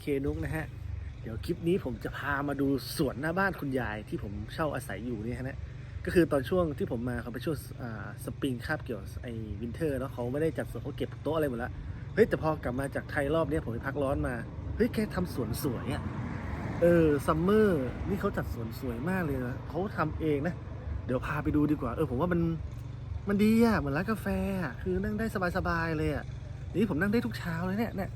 เคนุกนะฮะ เดี๋ยวคลิปนี้ผมจะพามาดูสวนหน้าบ้านคุณยายที่ผมเช่าอาศัยอยู่นี่ฮะนะก็คือตอนช่วงที่ผมมาเขาไปช่วงสปริงคาบเกี่ยวไอ้วินเทอร์เนาะเขาไม่ได้จัดสวนเขาเก็บโต๊ะอะไรหมดละเฮ้ยแต่พอกลับมาจากไทยรอบนี้ผมไปพักร้อนมาเฮ้ยแกทำสวนสวยอะ่ะเออซัมเมอร์นี่เขาจัดสวนสวยมากเลยนะเขาทำเองนะ เดี๋ยวพาไปดูดีกว่า เออผมว่ามันมันดีอะ่ะเหมือนร้านกาแฟอะคือนั่งได้สบายๆเลยอะนี่ผมนั่งได้ทุกเช้าเลยเนี่ยเนี่ย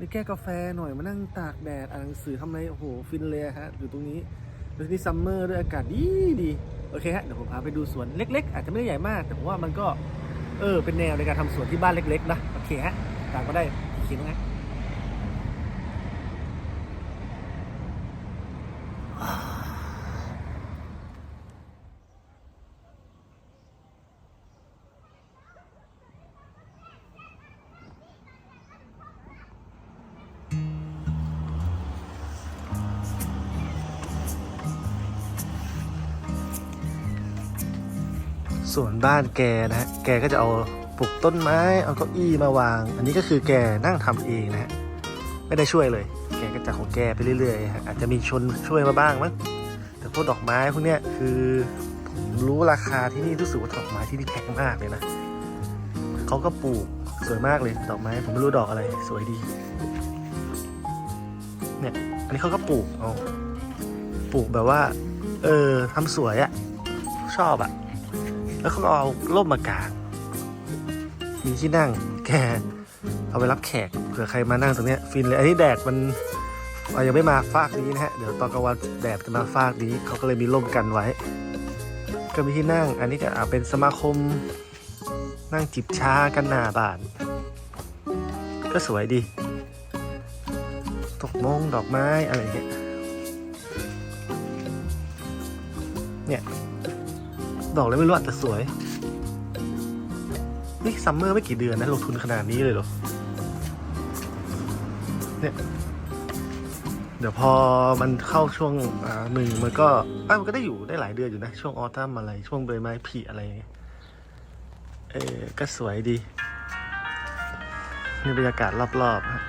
นี่แก้กาแฟหน่อยมานั่งตากแดดอ่านหนังสือทำอะไรโอ้โหฟินเลยฮะอยู่ตรงนี้แล้วที่ซัมเมอร์ด้วยอากาศดีดีโอเคฮะเดี๋ยวผมพาไปดูสวนเล็ก ๆ อาจจะไม่ได้ใหญ่มาก แต่ผมว่ามันก็เออเป็นแนวในการทำสวนที่บ้านเล็ก ๆ นะโอเคฮะตามก็ได้ทีคิดนะ ส่วนบ้านแกนะฮะแกก็จะเอาปลูกต้นไม้ เอาเก้าอี้มาวาง อันนี้ก็คือแกนั่งทำเองนะฮะไม่ได้ช่วยเลย แกก็จะของแกไปเรื่อยๆฮะอาจจะมีชนช่วยมาบ้างมั้งแต่พวกดอกไม้พวกเนี้ยคือผมรู้ราคาที่นี่รู้สึกว่าดอกไม้ที่นี่แพงมากเลยนะเขาก็ปลูกสวยมากเลยดอกไม้ผมไม่รู้ดอกอะไรสวยดีเนี่ยอันนี้เขาก็ปลูกเอาปลูกแบบว่า เออทำสวยอะชอบอะ แล้วเขาก็เอาร่มมากาง มีที่นั่งแกเอาไปรับแขกเผื่อใครมานั่งตรงเนี้ยฟินเลย อันนี้แดดมันอะยังไม่มาฟากนี้นะฮะ เดี๋ยวตอนกลางวันแดดจะมาฟากนี้เขาก็เลยมีร่มกันไว้ ก็มีที่นั่ง อันนี้ก็อะเป็นสมาคม นั่งจิบชากันหน้าบ้าน ก็สวยดีตกมงดอกไม้อะไรเงี้ยเนี่ย ดอกเลยไม่รู้อะแต่สวย นี่ซัมเมอร์ไม่กี่เดือนนะลงทุนขนาดนี้เลยเหรอ เนี่ย เดี๋ยวพอมันเข้าช่วงอ่าหนึ่งมันก็อะมันก็ได้อยู่ได้หลายเดือนอยู่นะ ช่วงออทัมอะไร ช่วงใบไม้ผลิอะไรเงี้ยเออก็สวยดี นี่บรรยากาศรอบๆฮะ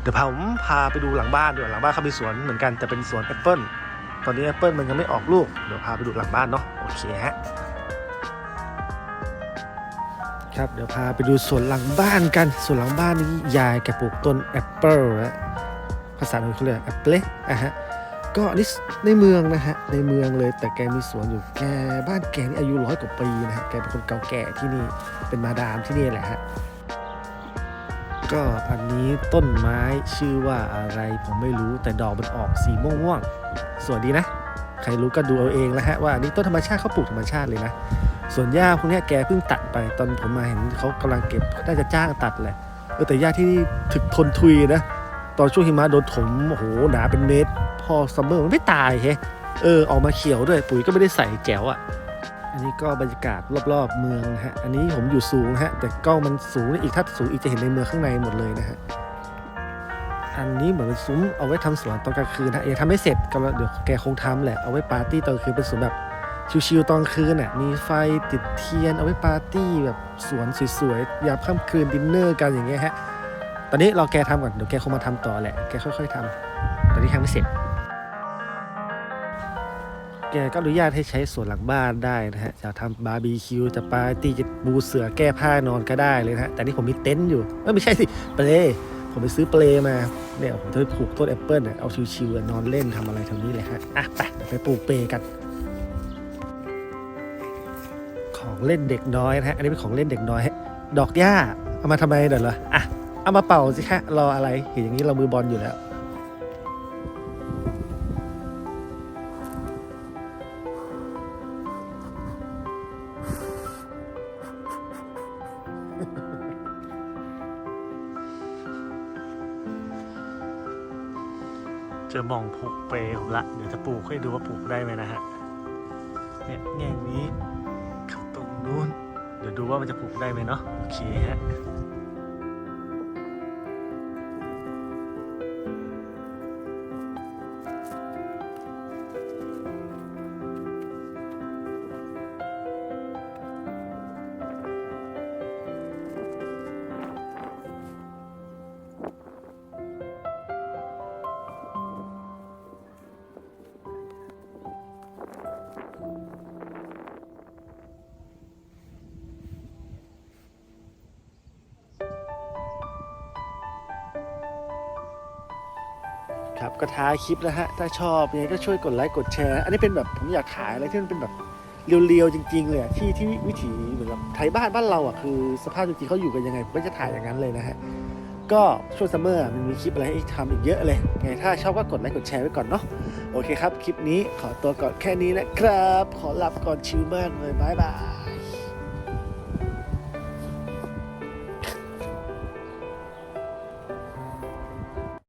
เดี๋ยวผมพาไปดูหลังบ้านด้วยหลังบ้านเขามีสวนเหมือนกันแต่เป็นสวนแอปเปิล ตอนนี้แอปเปิลมันยังไม่ออกลูก เดี๋ยวพาไปดูหลังบ้านเนาะโอเคฮะครับเดี๋ยวพาไปดูสวนหลังบ้านกันสวนหลังบ้านนี้ยายแกปลูกต้นแอปเปิลนะภาษาอังกฤษเขาเรียกแอปเปิลอะฮะก็นนี้ในเมืองนะฮะในเมืองเลยแต่แกมีสวนอยู่แกบ้านแกนี่อายุร้อยกว่าปีนะฮะแกเป็นคนเก่าแก่ที่นี่เป็นมาดามที่นี่แหละฮะ ก็อันนี้ต้นไม้ชื่อว่าอะไรผมไม่รู้แต่ดอกมันออกสีม่วงๆสวยดีนะ ใครรู้ก็ดูเอาเองแล้วฮะว่าอันนี้ต้นธรรมชาติเขาปลูกธรรมชาติเลยนะ ส่วนหญ้าพวกนี้แกเพิ่งตัดไปตอนผมมาเห็นเขากำลังเก็บน่าจะจ้างตัดแหละเออแต่หญ้าที่นี่ถึกทนทุยนะตอนช่วงหิมะโดนถมโอ้โหหนาเป็นเมตร พอซัมเมอร์มันไม่ตายเฮ้เออออกมาเขียวด้วยปุ๋ยก็ไม่ได้ใส่แจ๋วอะ อันนี้ก็บรรยากาศรอบๆเมืองนะฮะ อันนี้ผมอยู่สูงนะฮะ แต่กล้องมันสูงอีกถ้าสูงอีกจะเห็นในเมืองข้างในหมดเลยนะฮะ อันนี้เหมือนเป็นซุ้มเอาไว้ทำสวนตอนกลางคืนนะยังทำไม่เสร็จก็เดี๋ยวแกคงทำแหละ เอาไว้ปาร์ตี้ตอนคืนเป็นสวนแบบชิวๆตอนคืนน่ะ มีไฟติดเทียนเอาไว้ปาร์ตี้แบบสวนสวยๆ ยามค่ำคืนดินเนอร์กันอย่างเงี้ยฮะ ตอนนี้เราแกทำก่อน เดี๋ยวแกคงมาทำต่อแหละ แกค่อย ๆทำตอนนี้ยังไม่เสร็จ แกก็อนุญาตให้ใช้ส่วนหลังบ้านได้นะฮะจะทำบาร์บีคิวจะปาร์ตี้จะบูเสือแก้ผ้านอนก็ได้เลยนะฮะแต่นี่ผมมีเต็นท์อยู่เอ้ยไม่ใช่สิเปลผมไปซื้อเปลมาเนี่ยผมจะไปปลูกต้นแอปเปิลเนี่ยเอาชิวๆนอนเล่นทำอะไรแถวนี้เลยฮะอะไปไปปลูกเปลกันของเล่นเด็กน้อยนะฮะ อันนี้เป็นของเล่นเด็กน้อยฮะดอกหญ้า เอามาทำไมเดี๋ยวเหรอ อะ เอามาเป่าสิคะรออะไร เห็นอย่างนี้เรามือบอลอยู่แล้ว เจอมองผูกเปรย์ผมละ เดี๋ยวจะปลูกให้ดูว่าปลูกได้ไหมนะฮะ เนี่ยแง่งนี้กับตรงนู้น เดี๋ยวดูว่ามันจะปลูกได้ไหมเนาะ โอเคฮะ ครับก็ท้ายคลิปแล้วฮะถ้าชอบยังไงก็ช่วยกดไลค์กดแชร์ อันนี้เป็นแบบผมอยากถ่ายอะไรที่มันเป็นแบบเรียวๆจริงๆเลยที่ที่วิถีเหมือนกับไทยบ้านบ้านเราอะคือสภาพจริงๆเขาอยู่กันยังไงผมก็จะถ่ายอย่างนั้นเลยนะฮะก็ช่วงซัมเมอร์มันมีคลิปอะไรให้ทำอีกเยอะเลยไงถ้าชอบก็กดไลค์กดแชร์ไว้ก่อนเนาะโอเคครับ คลิปนี้ขอตัวก่อนแค่นี้นะครับ ขอหลับก่อนชิลมากเลยบายบาย